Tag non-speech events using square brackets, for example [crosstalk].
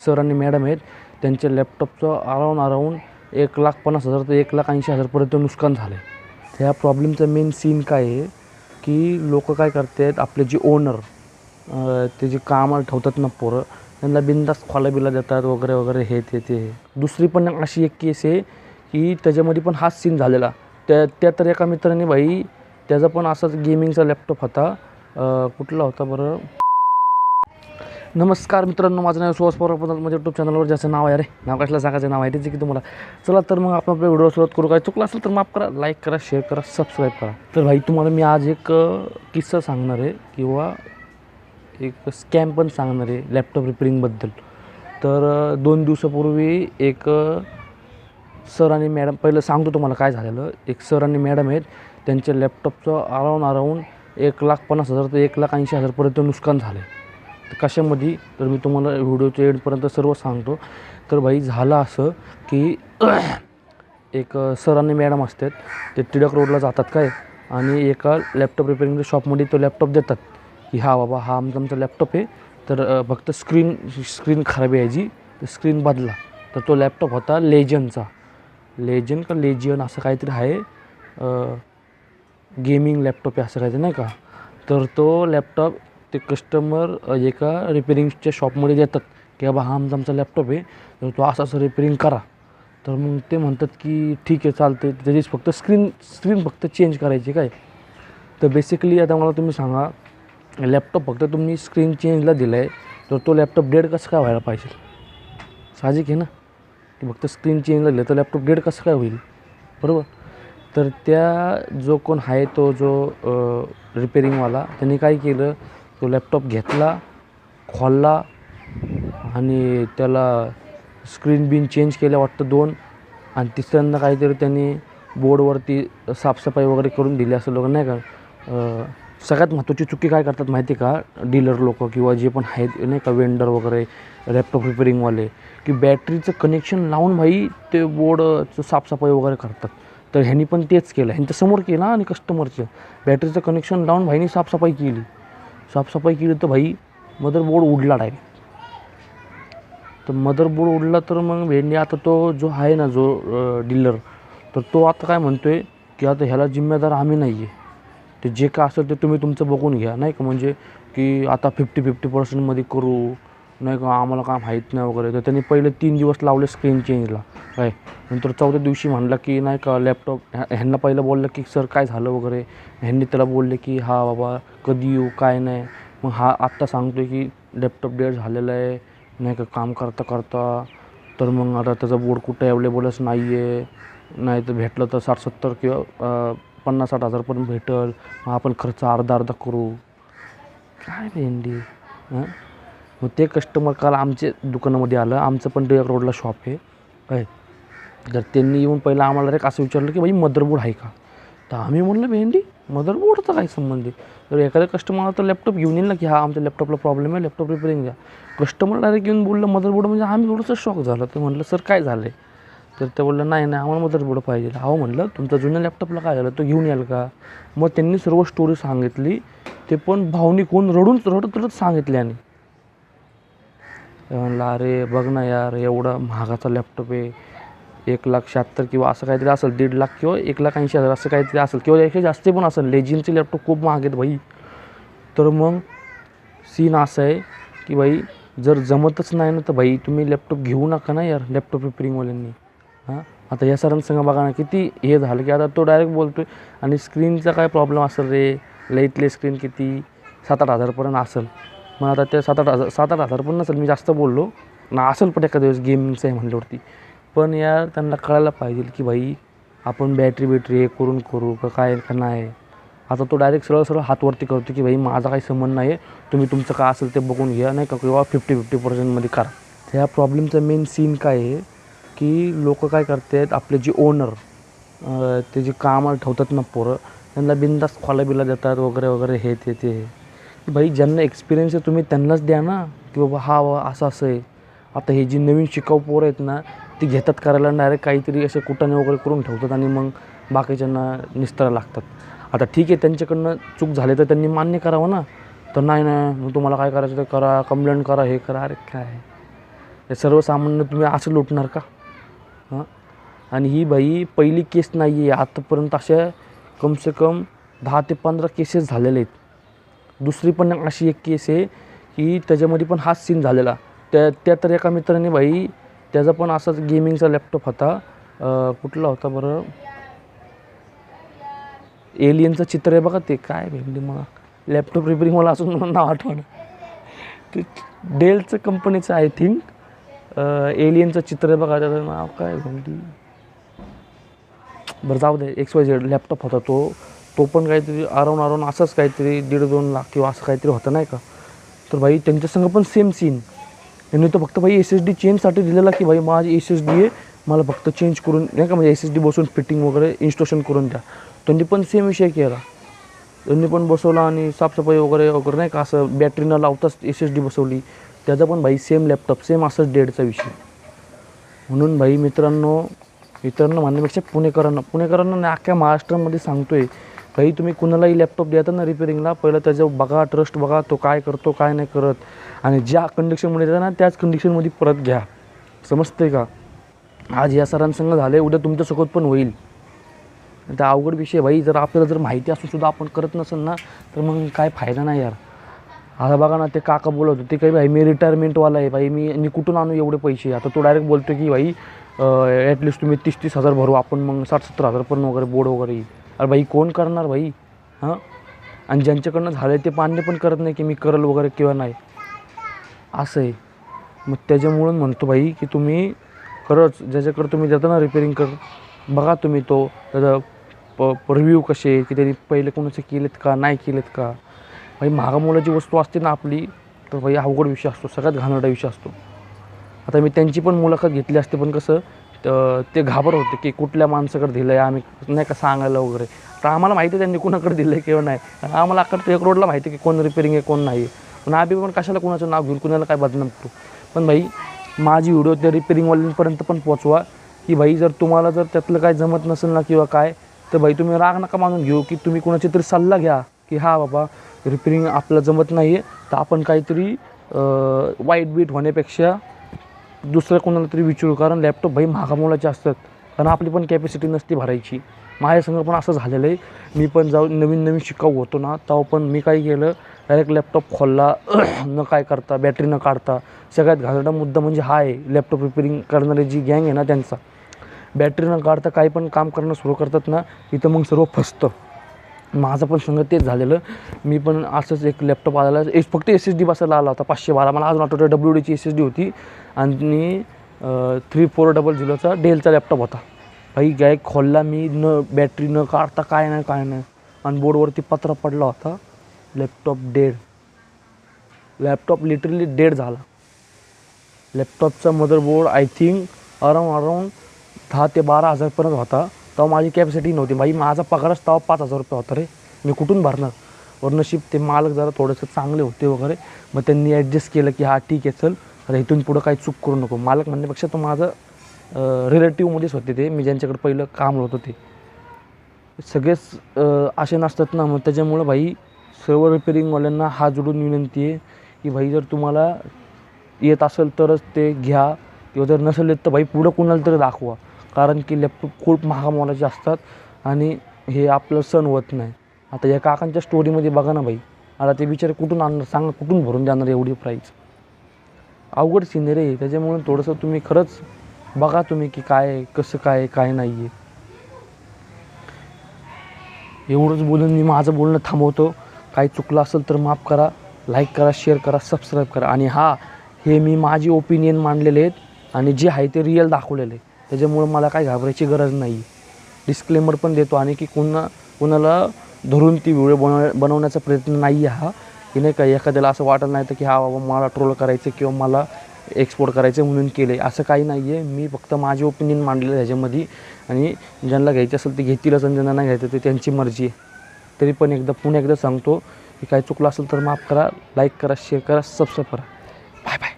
Sir आणि madam आहेत त्यांच्या लॅपटॉपचं अराऊंड अराऊंड एक लाख पन्नास हजार ते एक लाख ऐंशी हजारपर्यंत नुकसान झालं आहे ह्या प्रॉब्लेमचं मेन सीन काय आहे की लोक काय करतात आपले जे ओनर ते जे कामाला ठेवतात ना पोरं त्यांना बिंदास खोला बिला देतात वगैरे वगैरे हे ते ते दुसरी पण अशी एक केस आहे की त्याच्यामध्ये पण हाच सीन झालेला. त्या त्या तर एका मित्राने भाई त्याचा पण असाच गेमिंगचा लॅपटॉप होता. कुठला होता बरं? नमस्कार मित्रांनो माझं नाव सुहास पवार आपण माझ्या यूट्यूब चॅनलवर ज्याचं नाव आहे रे नाव कसलं सांगायचं नाव आहे त्याचं की तुम्हाला. चला तर मग आपण आपल्या व्हिडिओ सुरुवात करू. काय चुकलं असेल तर माफ करा लाईक करा शेअर करा सबस्क्राईब करा. तर भाई तुम्हाला मी आज एक किस्सा सांगणार आहे किंवा एक स्कॅम पण सांगणार आहे लॅपटॉप रिपेरिंगबद्दल तर दोन दिवसापूर्वी एक सर आणि मॅडम पहिलं सांगतो तुम्हाला काय झालेलं. एक सर आणि मॅडम आहेत त्यांच्या लॅपटॉपचं अराऊंड अराऊंड एक लाख पन्नास हजार ते एक लाख ऐंशी हजारपर्यंत नुकसान झालं आहे तर कशामध्ये? तर मी तुम्हाला व्हिडिओच्या एंडपर्यंत सर्व सांगतो. तर भाई झालं असं की [clears throat] एक सर आणि मॅडम असतात. ते टिळक रोडला जातात काय? आणि एका लॅपटॉप रिपेअरिंगच्या शॉपमध्ये तो लॅपटॉप देतात. की हा बाबा हा आमचा आमचा लॅपटॉप आहे. तर फक्त स्क्रीन स्क्रीन खराब यायची तर स्क्रीन बदला. तर तो लॅपटॉप होता लेजनचा लेजन का लेजियन असं काहीतरी आहे. गेमिंग लॅपटॉप आहे असं काहीतरी नाही का? तर तो लॅपटॉप ते कस्टमर एका रिपेरिंगच्या शॉपमध्ये देतात. की बाबा हा आमचा आमचा लॅपटॉप आहे तर तो असं असं रिपेरिंग करा. तर मग ते म्हणतात की ठीक आहे चालते त्याची फक्त स्क्रीन स्क्रीन फक्त चेंज करायची काय? तर बेसिकली आता मला तुम्ही सांगा लॅपटॉप फक्त तुम्ही स्क्रीन चेंजला दिला आहे तर तो लॅपटॉप डेड कसं काय व्हायला पाहिजे? साहजिक आहे ना? की फक्त स्क्रीन चेंजला दिलं तर लॅपटॉप डेड कसं काय होईल? बरोबर? तर त्या जो कोण आहे तो जो रिपेरिंगवाला त्यांनी काय केलं तो लॅपटॉप घेतला खोलला आणि त्याला स्क्रीन बिन चेंज केल्या वाटतं दोन. आणि तिसऱ्यांदा काहीतरी त्यांनी बोर्डवरती साफसफाई वगैरे करून दिली असं लोक नाही का? सगळ्यात महत्त्वाची चुकी काय करतात माहिती आहे का? डीलर लोक किंवा जे पण आहेत नाही का वेंडर वगैरे लॅपटॉप रिपेरिंगवाले की बॅटरीचं कनेक्शन लावून भाई ते बोर्डचं साफसफाई वगैरे करतात. तर ह्यांनी पण तेच केलं. ह्यांच्या समोर केलं आणि कस्टमरचं बॅटरीचं कनेक्शन लावून भाईनी साफसफाई केली. साफसफाई केली तर भाई मदरबोर्ड उडला डायरेक्ट तर मदरबोर्ड उडला तर मग भेंडी आता तो जो आहे ना जो डीलर तर तो आता काय म्हणतो आहे की आता ह्याला जिम्मेदार आम्ही नाही आहे ते जे काय असेल ते तुम्ही तुमचं बघून घ्या नाही का? म्हणजे की आता फिफ्टी फिफ्टी पर्सेंटमध्ये करू नाही का? आम्हाला काय माहीत नाही वगैरे. तर त्यांनी पहिले तीन दिवस लावले स्क्रीन चेंजला काय? नंतर चौथ्या दिवशी म्हणला की नाही का लॅपटॉप ह्या ह्यांना पहिलं बोललं की सर काय झालं वगैरे? ह्यांनी त्याला बोलले की हा बाबा कधी येऊ काय नाही. मग हा आत्ता सांगतो की लॅपटॉप डेट झालेला आहे नाही का काम करता करता. तर मग आता त्याचा बोर्ड कुठं अवेलेबलच नाही आहे नाही तर भेटलं तर साठ सत्तर किंवा पन्नास साठ हजारपर्यंत भेटल. मग आपण खर्च अर्धा अर्धा करू. काय भेंडी हां? मग ते कस्टमर काल आमच्या दुकानामध्ये आलं. आमचं पण टिळक रोडला शॉप आहे. काय? तर त्यांनी येऊन पहिलं आम्हाला एक असं विचारलं की बाई मदरबोर्ड आहे का? तर आम्ही म्हणलं भेंडी मदरबोर्डचा काय संबंध आहे? तर एखाद्या कस्टमरला तर लॅपटॉप घेऊन येईल ना की हा आमच्या लॅपटॉपला प्रॉब्लेम आहे लॅपटॉप रिपेरिंग द्या. कस्टमर डायरेक्ट येऊन बोललं मदरबोर्ड म्हणजे आम्ही थोडंसं शॉक झालं. तर म्हटलं सर काय झालं आहे तर ते बोललं नाही नाही आम्हाला मदरबोर्ड पाहिजे. हो म्हणलं तुमचा जुन्या लॅपटॉपला काय झालं? तो घेऊन याल का? मग त्यांनी सर्व स्टोरी सांगितली. ते पण भावनिक होऊन रडून रडत रडत सांगितले आणि. म्हणलं अरे बघ ना यार एवढा महागाचा लॅपटॉप आहे. एक लाख शहात्तर किंवा असं काहीतरी असेल दीड लाख किंवा एक लाख ऐंशी हजार असं काहीतरी असेल किंवा यापेक्षा जास्त पण असेल. लेजिनचे लॅपटॉप खूप महाग आहेत भाई. तर मग सीन असं आहे की भाई जर जमतच नाही ना तर भाई तुम्ही लॅपटॉप घेऊ नका ना यार लॅपटॉप रिपेरिंगवाल्यांनी हां? आता या सरांसंग बघा ना किती हे झालं की आता तो डायरेक्ट बोलतो आहे आणि स्क्रीनचा काय प्रॉब्लेम असेल रे? लईतले स्क्रीन किती? सात आठ हजारपर्यंत असेल. मग आता त्या सात आठ हजार सात आठ हजार पण नसेल मी जास्त बोललो. ना असेल पण एखाद्या दिवस गेमिंगचं आहे म्हणल्यावरती. पण यार त्यांना कळायला पाहिजे की भाई आपण बॅटरी बिटरी हे करून करू का काय का नाही? आता तो डायरेक्ट सरळ सरळ हातवरती करतो की भाई माझा काही संबंध नाही आहे तुम्ही तुमचं काय असेल ते बघून घ्या नाही का किंवा फिफ्टी फिफ्टी पर्सेंटमध्ये करा. ह्या प्रॉब्लेमचं मेन सीन काय आहे की लोक काय करतात आपले जे ओनर ते जे कामाला ठेवतात ना पोरं त्यांना बिंदास खोला बिला देतात वगैरे वगैरे हे ते ते. की भाई ज्यांना एक्सपिरियन्स आहे तुम्ही त्यांनाच द्या ना की बाबा हा वा असं असं आहे. आता हे जी नवीन शिकाऊ पोरं आहेत ना ती घेतात करायला डायरेक्ट काहीतरी असे कुटाने वगैरे करून ठेवतात आणि मग बाकीच्यांना निस्तारा लागतात. आता ठीक आहे त्यांच्याकडनं चूक झाली तर त्यांनी मान्य करावं ना? तर नाही नाही मग तुम्हाला काय करायचं ते करा कंप्लेंट करा हे करा. अरे काय? हे सर्वसामान्य तुम्ही असं लुटणार का? हां? आणि ही बाई पहिली केस नाही आहे आतापर्यंत अशा कमसे कम दहा ते पंधरा केसेस झालेले आहेत. दुसरी पण अशी एक केस आहे की त्याच्यामध्ये पण हाच सीन झालेला. त्या त्या तर एका मित्राने बाई त्याचा पण असाच गेमिंगचा लॅपटॉप होता. कुठला होता बरं? एलियनचं चित्र आहे बघा ते. काय भेटली मला. लॅपटॉप रिपेरिंग मला असून मला [laughs] नाव आठवणं. ते डेलचं कंपनीचं आय थिंक एलियनचं चित्र आहे बघा त्याचं नाव काय भेटली बरं जाऊ दे एक्स वाय झेड लॅपटॉप होता तो. तो पण काहीतरी अराऊंड अराऊंड असंच काहीतरी दीड दोन लाख किंवा असं काहीतरी होतं नाही का? तर भाई त्यांच्या संग पण सेम सीन यांनी तर फक्त भाई एस एस डी चेंजसाठी दिलेला की भाई माझी एस एस डी आहे मला फक्त चेंज करून नाही का म्हणजे एस एस डी बसून फिटिंग वगैरे इन्स्टॉलेशन करून द्या. त्यांनी पण सेम विषय केला. त्यांनी पण बसवला आणि साफसफाई वगैरे वगैरे नाही का असं बॅटरी न लावताच एस एस डी बसवली. त्याचा पण भाई सेम लॅपटॉप सेम असंच डेडचा विषय. म्हणून भाई मित्रांनो मित्रांनो म्हणण्यापेक्षा पुणेकरांना पुणेकरांना अख्ख्या महाराष्ट्रामध्ये सांगतो आहे काही तुम्ही कुणालाही लॅपटॉप द्याता ना रिपेरिंगला पहिलं त्याचं बघा ट्रस्ट बघा तो काय करतो काय नाही करत. आणि ज्या कंडिशनमध्ये येतात ना त्याच कंडिशनमध्ये परत घ्या. समजते का? आज या सरांसंग झालं आहे उद्या तुमच्यासोबत पण होईल. त्या अवघड विषय भाई जर आपल्याला जर माहिती असूनसुद्धा आपण करत नसेल ना तर मग काय फायदा नाही यार. आता बघा ना ते काका बोलत होते काही भाई मी रिटायरमेंटवाला आहे भाई मी मी कुठून आणू एवढे पैसे? आता तो डायरेक्ट बोलतो की भाई ॲटलिस्ट तुम्ही तीस तीस हजार भरू आपण मग साठ सत्तर हजार पण वगैरे बोर्ड वगैरे. येईल अरे भाई कोण करणार भाई? हां? आणि ज्यांच्याकडनं झालं ते मान्य पण करत नाही की मी करल वगैरे किंवा नाही. असं आहे. मग त्याच्यामुळं म्हणतो भाई की तुम्ही खरंच ज्याच्याकडं तुम्ही देता ना रिपेरिंग कर बघा तुम्ही तो त्याचा प रिव्ह्यू कसे की त्यांनी पहिले कोणाचे केलेत का नाही केलेत का? भाई महागा मोलाची वस्तू असते ना आपली तर भाई अवघड विषय असतो सगळ्यात घाणेरडा विषय असतो. आता मी त्यांची पण मुलाखत घेतली असते पण कसं तर ते घाबर होते की कुठल्या माणसाकडे दिलं आहे आम्ही नाही का सांगायला वगैरे. तर आम्हाला माहिती आहे त्यांनी कुणाकडे दिलं आहे किंवा नाही. आम्हाला अकड एक रोडला माहिती आहे की कोण रिपेरिंग आहे कोण नाही आहे. पण आम्ही पण कशाला कोणाचं नाव घेऊन कुणाला काय बदनाम करू? पण भाई माझी व्हिडिओ त्या रिपेरिंगवाल्यांपर्यंत पण पोचवा की भाई जर तुम्हाला जर त्यातलं काय जमत नसेल ना किंवा काय तर भाई तुम्ही राग नका मानून घेऊ की तुम्ही कोणाची तरी सल्ला घ्या की हा बाबा रिपेरिंग आपलं जमत नाही आहे तर आपण काहीतरी वाईट बीट होण्यापेक्षा दुसरं कोणाला तरी विचारू कारण लॅपटॉप भाई महागामोलाचे असतात. कारण आपली पण कॅपॅसिटी नसते भरायची. माझ्यासंग पण असं झालेलं आहे. मी पण जाऊ नवीन नवीन शिकाऊ होतो ना तेव्हा पण मी काय केलं डायरेक्ट लॅपटॉप खोलला [clears throat] न काय करता बॅटरी न काढता सगळ्यात घालडा मुद्दा म्हणजे हा आहे लॅपटॉप रिपेरिंग करणारी जी गँग आहे ना त्यांचा. बॅटरी न काढता काही पण काम करणं सुरू करतात ना इथं मग सर्व फसतं. माझं पण संग तेच झालेलं. मी पण असंच एक लॅपटॉप आलेला. एस फक्त एस एस डी बसायला आला होता पाचशे बारा. मला अजून आठवतं डब्ल्यू डीची एस एस डी होती. आणि थ्री फोर डबल झिरोचा डेलचा लॅपटॉप होता. भाई गॅग खोलला मी न बॅटरी न काढता काय नाही काय नाही. आणि बोर्डवरती पत्रा पडला होता. Laptop dead laptop literally dead झाला. लॅपटॉपचा motherboard I think around around दहा ते बारा हजारपर्यंत होता. तेव्हा माझी कॅपॅसिटी नव्हती. भाई माझा पगारच तेव्हा पाच हजार रुपये होता रे. मी कुठून भरणार? वर नशीब ते मालक जरा थोडंसं चांगले होते वगैरे. मग त्यांनी ॲडजस्ट केलं की हा ठीक आहे चल. तर इथून पुढं काही चूक करू नको. मालक म्हणण्यापेक्षा तो माझं रिलेटिव्हमध्येच होते ते. मी ज्यांच्याकडे पहिलं काम होत होते सगळेच असे नसतात ना. मग त्याच्यामुळं भाई सर्व रिपेरिंगवाल्यांना हात जोडून विनंती आहे की भाई जर तुम्हाला येत असेल तरच ते घ्या. किंवा जर नसेल येत तर भाई पुढं कुणाला तरी दाखवा. कारण की लॅपटॉप खूप महागा मोलाचे असतात आणि हे आपलं सण होत नाही. आता या काकांच्या स्टोरीमध्ये बघा ना भाई आता ते बिचारे कुठून आणणार? सांगा कुठून भरून देणार एवढी प्राईज अवघड सिनेरी आहे त्याच्यामुळे थोडंसं तुम्ही खरंच बघा तुम्ही की काय आहे, कसं काय आहे, काय नाही आहे एवढंच बोलून मी माझं बोलणं थांबवतो. काही चुकलं असेल तर माफ करा लाईक करा शेअर करा सबस्क्राईब करा. आणि हा हे मी माझी ओपिनियन मांडलेले आहेत आणि जे आहे ते रिअल दाखवलेले आहे त्याच्यामुळं मला काही घाबरायची गरज नाही. डिस्क्लेमर पण देतो आणि की कुणा कुणाला धरून ती व्हिडिओ बनव बनवण्याचा प्रयत्न नाही आहे हा. की नाही का एखाद्याला असं वाटत नाही तर की हा बाबा मला ट्रोल करायचं किंवा मला एक्सपोर्ट करायचं म्हणून केलं. आहे असं काही नाही आहे मी फक्त माझे ओपिनियन मांडलेलं आहे ह्याच्यामध्ये. आणि ज्यांना घ्यायचं असेल ते घेतीलच आणि ज्यांना नाही घ्यायचं ते त्यांची मर्जी आहे. तरी पण एकदा पुन्हा एकदा सांगतो की काही चुकलं असेल तर माफ करा लाईक करा शेअर करा सबस्क्राईब करा. Bye bye